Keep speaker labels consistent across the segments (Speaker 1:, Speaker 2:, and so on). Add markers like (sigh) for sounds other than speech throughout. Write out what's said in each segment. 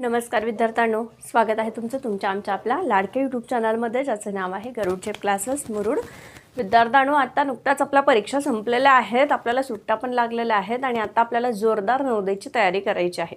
Speaker 1: नमस्कार विद्यार्थ्यांनो स्वागत आहे तुमचं तुमच्या आमच्या आपल्या लाडके यूट्यूब चॅनलमध्ये ज्याचं नाव आहे गरुडचे क्लासेस मुरुड. विद्यार्थ्यांनो आता नुकताच आपल्या परीक्षा संपलेल्या आहेत आपल्याला सुट्ट्या पण लागलेल्या आहेत आणि आता आपल्याला जोरदार नवदेची तयारी करायची आहे.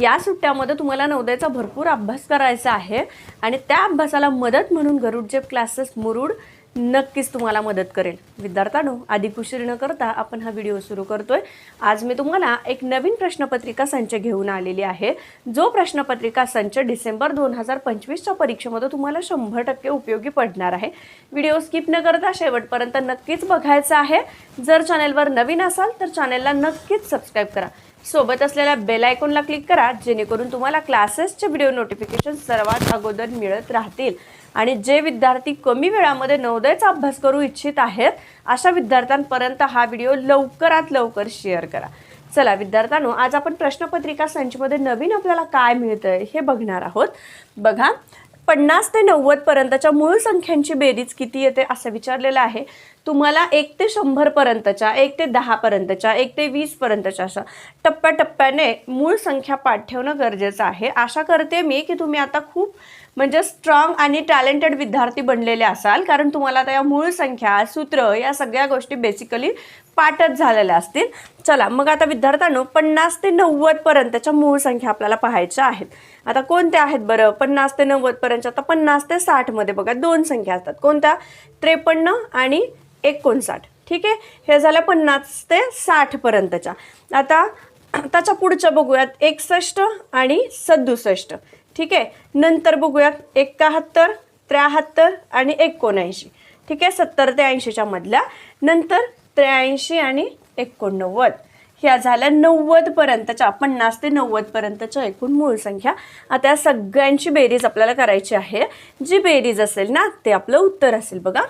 Speaker 1: या सुट्ट्यामध्ये तुम्हाला नवदेचा भरपूर अभ्यास करायचा आहे आणि त्या अभ्यासाला मदत म्हणून गरुडजेप क्लासेस मुरुड नक्कीच तुम्हाला मदत करेल. विद्यार्थ्यांनो अधिक उशीर न करता आपण हा व्हिडिओ सुरू करतोय. आज मी तुम्हाला एक नवीन प्रश्नपत्रिका संच घेऊन आलेली आहे. जो प्रश्नपत्रिका संच डिसेंबर दोन हजार पंचवीसच्या परीक्षेमध्ये तुम्हाला शंभर टक्के उपयोगी पडणार आहे. व्हिडिओ स्किप न करता शेवटपर्यंत नक्कीच बघायचा आहे. जर चॅनेलवर नवीन असाल तर चॅनेलला नक्कीच सबस्क्राईब करा. सोबत असलेल्या बेल आयकॉनला क्लिक करा जेणेकरून तुम्हाला क्लासेसचे व्हिडिओ नोटिफिकेशन सर्वात अगोदर मिळत राहतील. आणि जे विद्यार्थी कमी वेळामध्ये नवोदयचा अभ्यास करू इच्छित आहेत अशा विद्यार्थ्यांपर्यंत हा व्हिडिओ लवकरात लवकर शेअर करा. चला विद्यार्थ्यांनो आज आपण प्रश्नपत्रिका संचमध्ये नवीन आपल्याला काय मिळतंय हे बघणार आहोत. बघा पन्नास ते नव्वद पर्यंतच्या मूळ संख्यांची बेरीज किती येते असं विचारलेलं आहे. तुम्हाला एक ते शंभर पर्यंतच्या एक ते दहा पर्यंतच्या एक ते वीस पर्यंतच्या अशा टप्प्याटप्प्याने मूळ संख्या पाठ ठेवणं गरजेचं आहे. आशा करते मी की तुम्ही आता खूप म्हणजे स्ट्रॉंग आणि टॅलेंटेड विद्यार्थी बनलेले असाल. कारण तुम्हाला आता या मूळ संख्या सूत्र या सगळ्या गोष्टी बेसिकली पाठच झालेल्या असतील. चला मग आता विद्यार्थ्यांनो पन्नास ते नव्वद पर्यंतच्या मूळ संख्या आपल्याला पाहायच्या आहेत. आता कोणत्या आहेत बरं? पन्नास ते नव्वद पर्यंतच्या आता पन्नास ते साठमध्ये बघा दोन संख्या असतात. कोणत्या? त्रेपन्न आणि एकोणसाठ. ठीक आहे? हे झालं पन्नास ते साठपर्यंतच्या आता त्याच्या पुढच्या बघूयात एकसष्ट आणि सदुसष्ट. ठीक आहे? नंतर बघूयात एकाहत्तर त्र्याहत्तर आणि एकोणऐंशी. ठीक आहे? सत्तर ते ऐंशीच्या मधल्या. नंतर त्र्याऐंशी आणि एकोणनव्वद. ह्या झाल्या नव्वदपर्यंतच्या पन्नास ते नव्वदपर्यंतच्या एकूण मूळ संख्या. आता या सगळ्यांची बेरीज आपल्याला करायची आहे. जी बेरीज असेल ना ते आपलं उत्तर असेल बघा.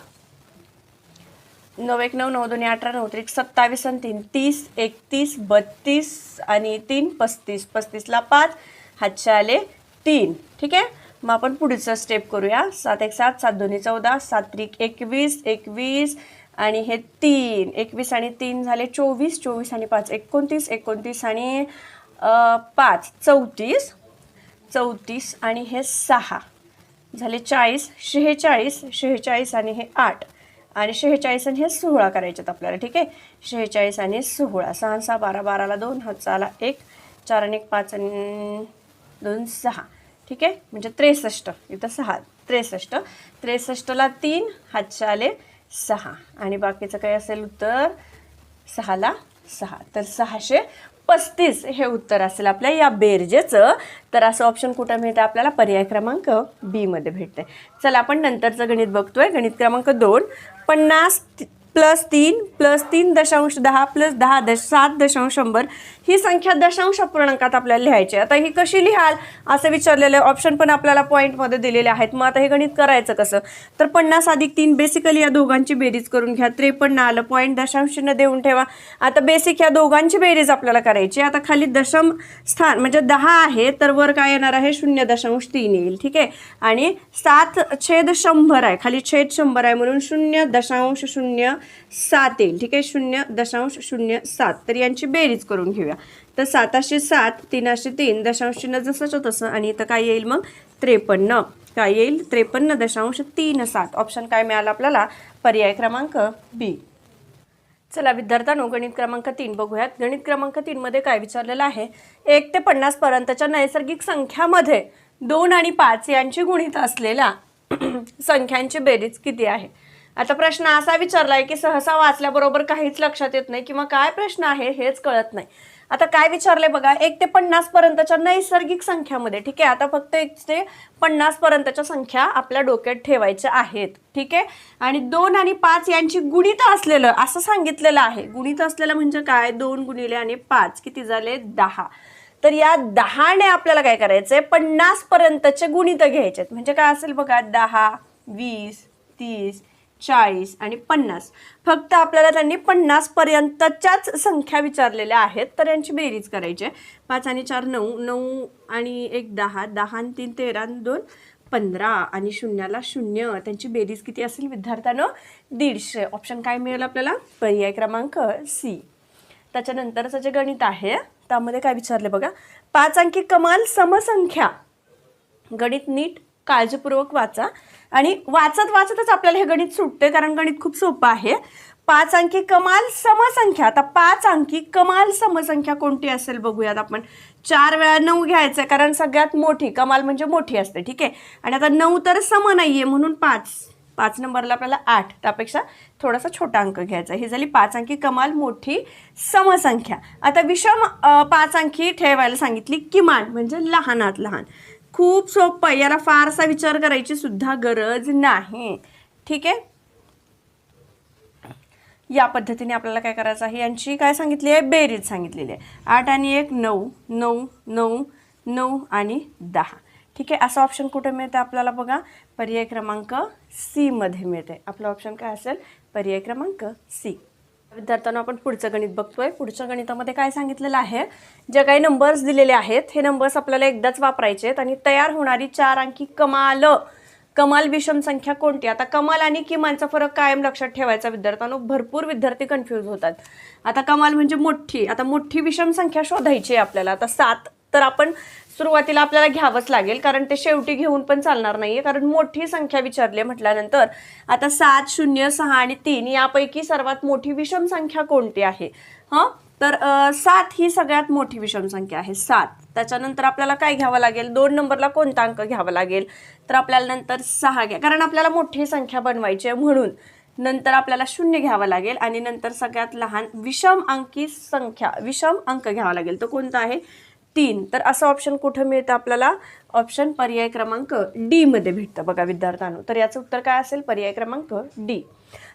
Speaker 1: नऊ एक नऊ नऊ दोन्ही अठरा नऊ त्रिक सत्तावीस आणि तीन तीस एकतीस बत्तीस आणि तीन पस्तीस. पस्तीसला पाच हातचे आले तीन. ठीक आहे? मग आपण पुढचं स्टेप करूया. सात एक सात सात दोन्ही चौदा सात त्रिक एकवीस एकवीस आणि हे तीन एकवीस आणि तीन झाले चोवीस चोवीस आणि पाच एकोणतीस एकोणतीस आणि पाच चौतीस चौतीस आणि हे सहा. झाले चाळीस शेहेचाळीस शेहेचाळीस आणि हे आठ. आणि शेहेचाळीस आणि हे सोहळा करायच्यात आपल्याला ठीक आहे? शेहेचाळीस आणि सोहळा सहा सहा बारा. बाराला दोन हातचा एक. चार आणि एक पाच आणि दोन सहा. ठीक आहे? म्हणजे त्रेसष्ट. इथं सहा. त्रेसष्ट. त्रेसष्टला तीन हातचे आले सहा. आणि बाकीचं काय असेल उत्तर? सहाला सहा. तर सहाशे पस्तीस हे उत्तर असेल आपल्या. या बेरजेचं तर असं ऑप्शन कुठं मिळतं आपल्याला? पर्याय क्रमांक बीमध्ये भेटतं भेटते चला आपण नंतरचं गणित बघतोय. गणित क्रमांक दोन. पन्नास प्लस तीन प्लस तीन दशांश दहा प्लस दहा दश सात दशांश शंभर ही संख्या दशांश पूर्णांकात आपल्याला लिहायची आता ही कशी लिहाल? असं विचारलेलं ऑप्शन पण आपल्याला पॉईंटमध्ये दिलेले आहेत. मग आता हे गणित करायचं कसं? तर पन्नास अधिक तीन बेसिकली या दोघांची बेरीज करून घ्या. त्रेपन्न आलं पॉईंट दशांशनं देऊन ठेवा. आता बेसिक या दोघांची बेरीज आपल्याला करायची आता खाली दशम स्थान म्हणजे दहा आहे तर वर काय येणार आहे? शून्य दशांश तीन येईल. ठीक आहे? आणि सात छेद शंभर आहे. खाली छेद शंभर आहे म्हणून शून्य दशांश शून्य सात येईल. ठीक आहे? शून्य दशांश शून्य सात. तर यांची बेरीज करून घेऊया. तर साताशे सात तीनाशे तीन दशांश चिन्ह जसंच तसं. आणि इथं काय येईल मग? त्रेपन्न. काय येईल? त्रेपन्न दशांश तीन सात. ऑप्शन काय मिळाला आपल्याला? पर्याय क्रमांक बी चला विद्यार्थ्यांनो गणित क्रमांक तीन बघूयात. गणित क्रमांक तीनमध्ये काय विचारलेलं आहे? एक ते पन्नास पर्यंतच्या नैसर्गिक संख्यामध्ये दोन आणि पाच यांची गुणित असलेल्या (clears throat) संख्यांची बेरीज किती आहे? आता प्रश्न असा विचारला आहे की सहसा वाचल्याबरोबर काहीच लक्षात येत नाही किंवा काय प्रश्न आहे हेच कळत नाही. आता काय विचारले बघा एक ते पन्नास पर्यंतच्या नैसर्गिक संख्यामध्ये ठीक आहे आता फक्त एक ते पन्नास पर्यंतच्या संख्या आपल्या डोक्यात ठेवायच्या आहेत ठीक आहे? आणि दोन आणि पाच यांची गुणित असलेलं असं सांगितलेलं आहे. गुणित असलेलं म्हणजे काय? दोन गुणिले आणि पाच किती झाले? दहा. तर या दहाने आपल्याला काय करायचंय? पन्नास पर्यंतचे गुणित घ्यायचे आहेत म्हणजे काय असेल बघा दहा वीस तीस चाळीस आणि पन्नास. फक्त आपल्याला त्यांनी पन्नास पर्यंतच्याच संख्या विचारलेल्या आहेत तर यांची बेरीज करायची आहे. पाच आणि चार नऊ नऊ आणि एक दहा. दहा आणि तीन तेरा आणि दोन पंधरा आणि शून्याला शून्य. त्यांची बेरीज किती असेल विद्यार्थ्यानं? दीडशे. ऑप्शन काय मिळेल आपल्याला? पर्याय क्रमांक सी त्याच्यानंतरचं जे गणित आहे त्यामध्ये काय विचारले बघा? पाच अंकी कमाल समसंख्या. गणित नीट काळजीपूर्वक वाचा. आणि वाचत वाचतच आपल्याला हे गणित सुटते कारण गणित खूप सोपं आहे. पाच अंकी कमाल समसंख्या. आता पाच अंकी कमाल समसंख्या कोणती असेल बघूयात आपण. चार वेळा नऊ घ्यायचं आहे कारण सगळ्यात मोठी कमाल म्हणजे मोठी असते ठीक आहे? आणि आता नऊ तर सम नाही आहे म्हणून पाच. पाच नंबरला आपल्याला आठ. त्यापेक्षा थोडासा छोटा अंक घ्यायचा. ही झाली पाच अंकी कमाल मोठी समसंख्या. आता विषम पाच अंकी ठेवायला सांगितली किमान म्हणजे लहानात लहान. खूप सोपं. आहे याला फारसा विचार करायची सुद्धा गरज नाही. ठीक आहे? या पद्धतीने आपल्याला काय करायचं आहे? यांची काय सांगितली आहे? बेरीज सांगितलेली आहे. आठ आणि एक नऊ नऊ नऊ नऊ आणि दहा. ठीक आहे? असं ऑप्शन कुठे मिळतं आपल्याला बघा? पर्याय क्रमांक सीमध्ये मिळते. आपलं ऑप्शन काय असेल? पर्याय क्रमांक सी विद्यार्थ्यांना आपण पुढचं गणित बघतोय. पुढच्या गणितामध्ये काय सांगितलेलं आहे? जे काही नंबर्स दिलेले आहेत हे नंबर्स आपल्याला एकदाच वापरायचे आहेत आणि तयार होणारी चार अंकी कमाल. कमाल विषम संख्या कोणती? आता कमाल आणि किमानचा फरक कायम लक्षात ठेवायचा विद्यार्थ्यांना. भरपूर विद्यार्थी कन्फ्यूज होतात. आता कमाल म्हणजे मोठी. आता मोठी विषम संख्या शोधायची आहे आपल्याला. आता सात तर आपण सुरुवातीला आपल्याला घ्यावंच लागेल कारण ते शेवटी घेऊन पण चालणार नाहीये. कारण मोठी संख्या विचारली म्हटल्यानंतर आता सात शून्य सहा आणि तीन यापैकी सर्वात मोठी विषम संख्या कोणती आहे? हां? तर सात ही सगळ्यात मोठी विषम संख्या आहे सात. त्याच्यानंतर आपल्याला काय घ्यावं लागेल? दोन नंबरला कोणता अंक घ्यावा लागेल? तर आपल्याला नंतर सहा घ्या. कारण आपल्याला मोठी संख्या बनवायची आहे म्हणून नंतर आपल्याला शून्य घ्यावं लागेल आणि नंतर सगळ्यात लहान विषम अंकी संख्या विषम अंक घ्यावा लागेल. तो कोणता आहे? तीन. तर असं ऑप्शन कुठं मिळतं आपल्याला? ऑप्शन पर्याय क्रमांक डी मध्ये भेटतं बघा विद्यार्थ्यांनो. तर याचं उत्तर काय असेल? पर्याय क्रमांक डी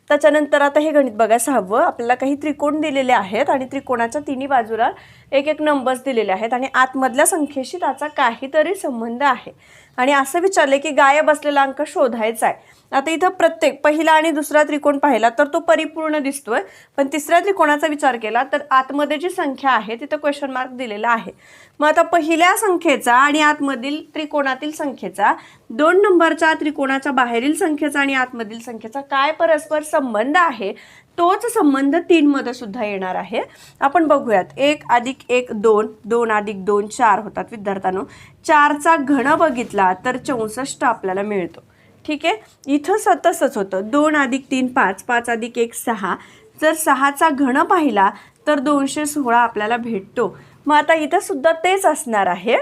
Speaker 1: त्याच्यानंतर आता हे गणित बघा सहावं. आपल्याला काही त्रिकोण दिलेले आहेत आणि त्रिकोणाच्या तिन्ही बाजूला एक एक नंबर्स दिलेले आहेत आणि आतमधल्या संख्येशी त्याचा काहीतरी संबंध आहे. आणि असं विचारले की गायब असलेला अंक शोधायचा आहे. आता इथं प्रत्येक पहिला आणि दुसरा त्रिकोण पाहिला तर तो परिपूर्ण दिसतोय. पण तिसऱ्या त्रिकोणाचा विचार केला तर आतमध्ये जी संख्या आहे तिथं क्वेश्चन मार्क दिलेला आहे. मग आता पहिल्या संख्येचा आणि आतमधील त्रिकोणातील संख्येचा दोन नंबरच्या त्रिकोणाच्या बाहेरील संख्येचा आणि आतमधील संख्येचा काय परस्पर संबंध आहे? तोच संबंध तीनमध्ये सुद्धा येणार आहे. आपण बघूयात. एक अधिक एक दोन दोन अधिक दोन चार होतात विद्यार्थ्यांनो. चारचा घण बघितला तर चौसष्ट आपल्याला मिळतो. ठीक आहे? इथं स तसंच होतं. दोन अधिक तीन पाच पाच अधिक एक सहा. जर सहाचा घण पाहिला तर दोनशे सोळा आपल्याला भेटतो. मग आता इथं सुद्धा तेच असणार आहे.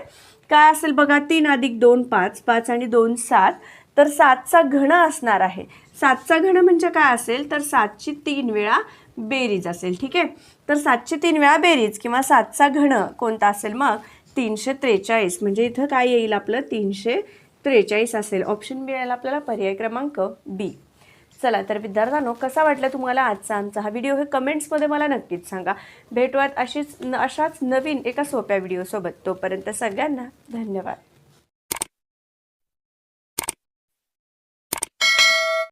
Speaker 1: काय असेल बघा? तीन अधिक दोन पाच पाच आणि दोन सात. तर सातचा घन असणार आहे. सातचा घन म्हणजे काय असेल? तर सातची तीन वेळा बेरीज असेल ठीक आहे? तर सातशे तीन वेळा बेरीज किंवा सातचा घन कोणता असेल मग? तीनशे त्रेचाळीस. म्हणजे इथं काय येईल आपलं? तीनशे त्रेचाळीस असेल. ऑप्शन मिळेल आपल्याला पर्याय क्रमांक बी चला तर विद्यार्थ्यांनो कसा वाटला तुम्हाला आजचा आमचा हा व्हिडिओ हे कमेंट्समध्ये मला नक्कीच सांगा. भेटूयात अशीच न- अशाच नवीन एका सोप्या व्हिडिओसोबत तोपर्यंत सगळ्यांना धन्यवाद.